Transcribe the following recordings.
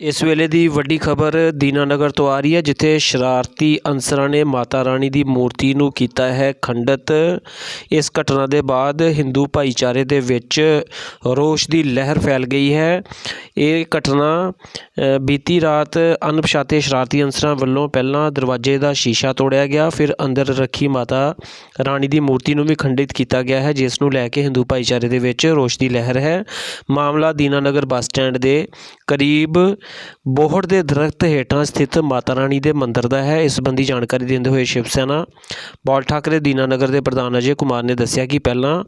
ਇਸ ਵੇਲੇ ਦੀ ਵੱਡੀ ਖਬਰ ਦੀਨਾਨਗਰ ਤੋਂ ਆ ਰਹੀ ਹੈ, ਜਿੱਥੇ ਸ਼ਰਾਰਤੀ ਅਨਸਰਾਂ ਨੇ ਮਾਤਾ ਰਾਣੀ ਦੀ ਮੂਰਤੀ ਨੂੰ ਕੀਤਾ ਹੈ ਖੰਡਿਤ। ਇਸ ਘਟਨਾ ਦੇ ਬਾਅਦ ਹਿੰਦੂ ਭਾਈਚਾਰੇ ਦੇ ਵਿੱਚ ਰੋਸ਼ ਦੀ ਲਹਿਰ ਫੈਲ ਗਈ ਹੈ। ਇਹ ਘਟਨਾ ਬੀਤੀ ਰਾਤ ਅਣਪਛਾਤੇ ਸ਼ਰਾਰਤੀ ਅਨਸਰਾਂ ਵੱਲੋਂ ਪਹਿਲਾਂ ਦਰਵਾਜ਼ੇ ਦਾ ਸ਼ੀਸ਼ਾ ਤੋੜਿਆ ਗਿਆ, ਫਿਰ ਅੰਦਰ ਰੱਖੀ ਮਾਤਾ ਰਾਣੀ ਦੀ ਮੂਰਤੀ ਨੂੰ ਵੀ ਖੰਡਿਤ ਕੀਤਾ ਗਿਆ ਹੈ, ਜਿਸ ਨੂੰ ਲੈ ਕੇ ਹਿੰਦੂ ਭਾਈਚਾਰੇ ਦੇ ਵਿੱਚ ਰੋਸ਼ ਦੀ ਲਹਿਰ ਹੈ। ਮਾਮਲਾ ਦੀਨਾਨਗਰ ਬੱਸ ਸਟੈਂਡ ਦੇ ਕਰੀਬ ਬੋਹੜ ਦੇ ਦਰਖਤ ਹੇਠਾਂ ਸਥਿਤ ਮਾਤਾ ਰਾਣੀ ਦੇ ਮੰਦਿਰ ਦਾ ਹੈ। ਇਸ ਸੰਬੰਧੀ ਜਾਣਕਾਰੀ ਦਿੰਦੇ ਹੋਏ ਸ਼ਿਵ ਸੈਨਾ, ਬਾਲ ਠਾਕਰੇ ਦੀਨਾਨਗਰ ਦੇ ਪ੍ਰਧਾਨ ਅਜੇ ਕੁਮਾਰ ਨੇ ਦੱਸਿਆ ਕਿ ਪਹਿਲਾਂ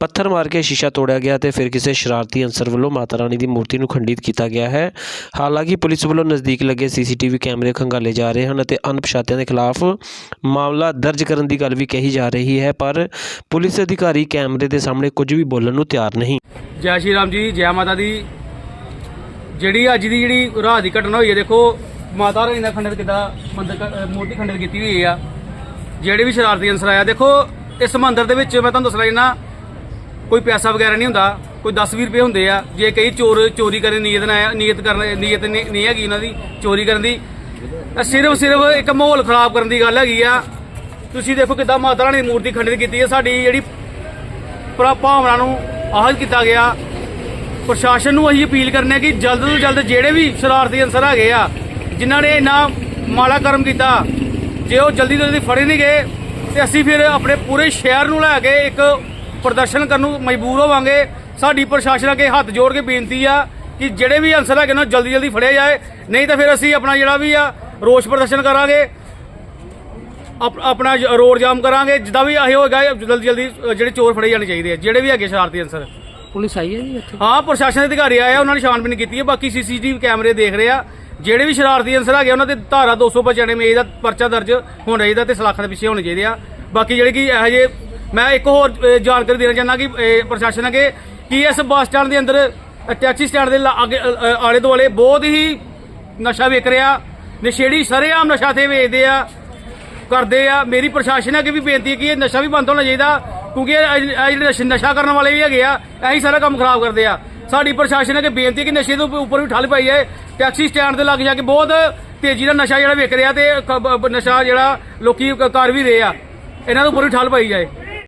ਪੱਥਰ ਮਾਰ ਕੇ ਸ਼ੀਸ਼ਾ ਤੋੜਿਆ ਗਿਆ ਤੇ ਫਿਰ ਕਿਸੇ ਸ਼ਰਾਰਤੀ ਅਨਸਰ ਵੱਲੋਂ ਮਾਤਾ ਰਾਣੀ ਦੀ ਮੂਰਤੀ ਨੂੰ ਖੰਡਿਤ ਕੀਤਾ ਗਿਆ ਹੈ। ਹਾਲਾਂਕਿ ਪੁਲਿਸ ਵੱਲੋਂ ਨਜ਼ਦੀਕ ਲੱਗੇ ਸੀਸੀਟੀਵੀ ਕੈਮਰੇ ਖੰਗਾਲੇ ਜਾ ਰਹੇ ਹਨ ਅਤੇ ਅਣਪਛਾਤਿਆਂ ਦੇ ਖਿਲਾਫ ਮਾਮਲਾ ਦਰਜ ਕਰਨ ਦੀ ਗੱਲ ਵੀ ਕਹੀ ਜਾ ਰਹੀ ਹੈ, ਪਰ ਪੁਲਿਸ ਅਧਿਕਾਰੀ ਕੈਮਰੇ ਦੇ ਸਾਹਮਣੇ ਕੁਝ ਵੀ ਬੋਲਣ ਨੂੰ ਤਿਆਰ ਨਹੀਂ। ਜੈ ਸ਼੍ਰੀ ਰਾਮ ਜੀ, ਜੈ ਮਾਤਾ ਦੀ। ਜਿਹੜੀ ਅੱਜ ਦੀ ਜਿਹੜੀ ਰਾਤ ਦੀ ਘਟਨਾ ਹੋਈ ਹੈ, ਦੇਖੋ, ਮਾਤਾ ਰਾਣੀ ਦਾ ਖੰਡਿਤ ਕਿੱਦਾਂ ਮੰਦਰ ਮੂਰਤੀ ਖੰਡਿਤ ਕੀਤੀ ਹੋਈ ਆ। ਜਿਹੜੇ ਵੀ ਸ਼ਰਾਰਤੀ ਅੰਸਰ ਆਇਆ ਦੇਖੋ, ਇਸ ਮੰਦਿਰ ਦੇ ਵਿੱਚ ਮੈਂ ਤੁਹਾਨੂੰ ਦੱਸਣਾ ਜਨਾ ਕੋਈ ਪੈਸਾ ਵਗੈਰਾ ਨਹੀਂ ਹੁੰਦਾ, ਕੋਈ 10-20 ਰੁਪਏ ਹੁੰਦੇ ਆ। ਜੇ ਕਈ ਚੋਰ, ਚੋਰੀ ਕਰਨ ਨੀਅਤ ਨਾਲ ਨੀਅਤ ਕਰਨ, ਨੀਅਤ ਨਹੀਂ ਹੈਗੀ ਉਹਨਾਂ ਦੀ, ਚੋਰੀ ਕਰਨ ਦੀ। ਸਿਰਫ ਸਿਰਫ ਇੱਕ ਮਾਹੌਲ ਖਰਾਬ ਕਰਨ ਦੀ ਗੱਲ ਹੈਗੀ ਆ। ਤੁਸੀਂ ਦੇਖੋ ਕਿੱਦਾਂ ਮਾਤਾ ਰਾਣੀ ਦੀ ਮੂਰਤੀ ਖੰਡਿਤ ਕੀਤੀ ਹੈ ਸਾਡੀ ਜਿਹੜੀ ਭਾਵਨਾ ਨੂੰ ਆਹਲ ਕੀਤਾ ਗਿਆ। ਪ੍ਰਸ਼ਾਸਨ ਨੂੰ ਅਸੀਂ ਅਪੀਲ ਕਰਨੇ ਆ ਕਿ ਜਲਦ ਤੋਂ ਜਲਦ ਜਿਹੜੇ ਵੀ ਸ਼ਰਾਰਤੀ ਅਨਸਰ ਹੈਗੇ ਆ, ਜਿਨ੍ਹਾਂ ਨੇ ਇੰਨਾ ਮਾੜਾ ਕਰਮ ਕੀਤਾ, ਜੇ ਉਹ ਜਲਦੀ ਤੋਂ ਜਲਦੀ ਫੜੇ ਨਹੀਂ ਗਏ, ਤੇ ਅਸੀਂ ਫਿਰ ਆਪਣੇ ਪੂਰੇ ਸ਼ਹਿਰ ਨੂੰ ਲੈ ਕੇ ਇੱਕ ਪ੍ਰਦਰਸ਼ਨ ਕਰਨ ਨੂੰ ਮਜਬੂਰ ਹੋਵਾਂਗੇ। ਸਾਡੀ ਪ੍ਰਸ਼ਾਸਨ ਅੱਗੇ ਹੱਥ ਜੋੜ ਕੇ ਬੇਨਤੀ ਆ ਕਿ ਜਿਹੜੇ ਵੀ ਅਨਸਰ ਹੈਗੇ ਨਾ ਜਲਦੀ ਜਲਦੀ ਫੜਿਆ ਜਾਏ। ਨਹੀਂ ਤਾਂ ਫਿਰ ਅਸੀਂ ਆਪਣਾ ਜਿਹੜਾ ਵੀ ਆ, ਰੋਸ ਪ੍ਰਦਰਸ਼ਨ ਕਰਾਂਗੇ। ਆਪਣਾ ਰੋਡ ਜਾਮ ਕਰਾਂਗੇ। ਜਿੱਦਾਂ ਵੀ ਇਹ ਹੋਏਗਾ ਜਲਦੀ ਜਲਦੀ ਜਿਹੜੇ ਚੋਰ ਫੜੇ ਜਾਣੇ ਚਾਹੀਦੇ ਆ, ਜਿਹੜੇ ਵੀ ਹੈਗੇ ਸ਼ਰਾਰਤੀ ਅਨਸਰ। ਪੁਲਿਸ ਆਈ ਹੈ ਜੀ ਇੱਥੇ? ਹਾਂ ਪ੍ਰਸ਼ਾਸਨ ਦੇ ਅਧਿਕਾਰੀ ਆਇਆ ਉਹਨਾਂ ਨੇ ਛਾਣਬੀਨ ਕੀਤੀ ਹੈ। ਬਾਕੀ ਸੀਸੀਟੀਵੀ ਕੈਮਰੇ ਦੇਖ ਰਹੇ ਆ। ਜਿਹੜੇ ਵੀ ਸ਼ਰਾਰਤੀ ਅੰਸਰ ਗਏ ਉਹਨਾਂ ਤੇ ਧਾਰਾ 295 ਮੇਜ ਦਾ ਪਰਚਾ ਦਰਜ ਹੋਣਾ ਚਾਹੀਦਾ ਤੇ ਸਲਾਖਾਂ ਦੇ ਪਿੱਛੇ ਹੋਣੇ ਚਾਹੀਦੇ ਆ। ਬਾਕੀ ਜਿਹੜੇ ਕਿ ਇਹੋ ਜਿਹੇ ਮੈਂ ਇੱਕ ਹੋਰ ਅ, ਜਾਣਕਾਰੀ ਦੇਣਾ ਚਾਹੁੰਦਾ ਕਿ ਅ, ਪ੍ਰਸ਼ਾਸਨ ਅੱਗੇ ਕਿ ਇਸ ਬੱਸ ਸਟੈਂਡ ਦੇ ਅੰਦਰ ਅ, ਟੈਕਸੀ ਸਟੈਂਡ ਦੇ ਲਾ- ਅੱਗੇ ਅ, ਅ, ਆਲੇ ਦੁਆਲੇ ਬਹੁਤ ਹੀ ਨਸ਼ਾ ਵਿਕ ਰਿਹਾ ਨਸ਼ੇੜੀ ਸਰੇਆਮ ਨਸ਼ਾ ਤੇ ਵੇਚਦੇ ਆ ਕਰਦੇ ਆ। ਮੇਰੀ ਪ੍ਰਸ਼ਾਸਨ ਅੱਗੇ ਵੀ ਬੇਨਤੀ ਹੈ ਕਿ ਇਹ ਨਸ਼ਾ ਵੀ ਬੰਦ ਹੋਣਾ ਚਾਹੀਦਾ। ਕਿਉਂਕਿ ਇਹ ਜਿਹੜੇ ਨਸ਼ੇ- ਨਸ਼ਾ ਕਰਨ ਵਾਲੇ ਵੀ ਹੈਗੇ ਆ, ਇਹੀ ਸਾਰਾ ਕੰਮ ਖਰਾਬ ਕਰਦੇ ਆ। ਸਾਡੀ ਪ੍ਰਸ਼ਾਸਨ ਅੱਗੇ ਬੇਨਤੀ ਕਿ ਨਸ਼ੇ ਦੇ ਉੱਪਰ ਵੀ ਠੱਲ ਪਾਈ ਜਾਏ। ਟੈਕਸੀ ਸਟੈਂਡ ਦੇ ਲੱਗ ਜਾ ਕੇ ਬਹੁਤ ਤੇਜ਼ੀ ਨਾਲ ਨਸ਼ਾ ਜਿਹੜਾ ਵਿਕ ਰਿਹਾ ਤੇ ਕ- ਨਸ਼ਾ ਜਿਹੜਾ ਲੋਕੀ ਕਰ ਵੀ ਰਹੇ ਆ। ਇਹਨਾਂ ਦੇ ਉੱਪਰ ਵੀ ਠੱਲ ਪਾਈ ਜਾਏ।